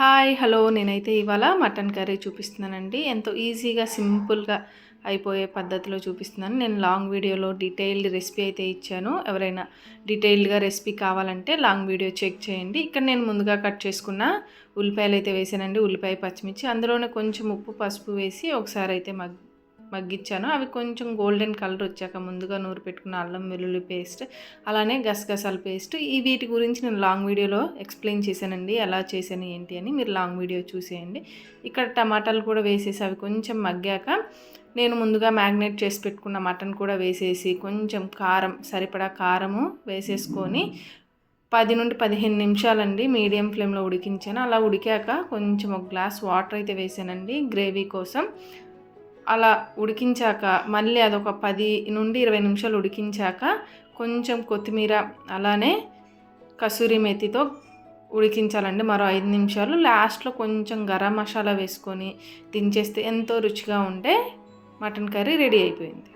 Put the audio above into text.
Hi hello. నేనైతే ఇవాళ mutton curry చూపిస్తున్నానండి. ఎంతో ఈజీగా సింపుల్గా అయిపోయే పద్ధతిలో చూపిస్తున్నాను. నేను లాంగ్ వీడియోలో డీటెయిల్డ్ రెసిపీ అయితే ఇచ్చాను. ఎవరైనా డీటెయిల్డ్గా రెసిపీ కావాలంటే లాంగ్ వీడియో చెక్ చేయండి. ఇక్కడ నేను ముందుగా కట్ చేసుకున్న ఉల్లిపాయలు అయితే వేసానండి. ఉల్లిపాయ పచ్చిమిర్చి. అందులోనే కొంచెం ఉప్పు పసుపు వేసి ఒకసారి అయితే మగ్ మగ్గించాను అవి కొంచెం గోల్డెన్ కలర్ వచ్చాక ముందుగా నూరు పెట్టుకున్న అల్లం వెల్లుల్లి పేస్ట్ అలానే గసగసాల పేస్ట్. ఈ వీటి గురించి నేను లాంగ్ వీడియోలో ఎక్స్ప్లెయిన్ చేశానండి. ఎలా చేశాను ఏంటి అని మీరు లాంగ్ వీడియో చూసేయండి. ఇక్కడ టమాటాలు కూడా వేసేసి అవి కొంచెం మగ్గాక నేను ముందుగా మ్యాగ్నేట్ చేసి పెట్టుకున్న మటన్ కూడా వేసేసి కొంచెం కారం సరిపడా కారము వేసేసుకొని పది నుండి పదిహేను నిమిషాలండి మీడియం ఫ్లేమ్లో ఉడికించాను. అలా ఉడికాక కొంచెం ఒక గ్లాస్ వాటర్ అయితే వేసానండి గ్రేవీ కోసం. అలా ఉడికించాక మళ్ళీ అదొక పది నుండి ఇరవై నిమిషాలు ఉడికించాక కొంచెం కొత్తిమీర అలానే కసూరి మెతితో ఉడికించాలండి మరో ఐదు నిమిషాలు. లాస్ట్లో కొంచెం గరం మసాలా వేసుకొని దించేస్తే ఎంతో రుచిగా ఉంటే మటన్ కర్రీ రెడీ అయిపోయింది.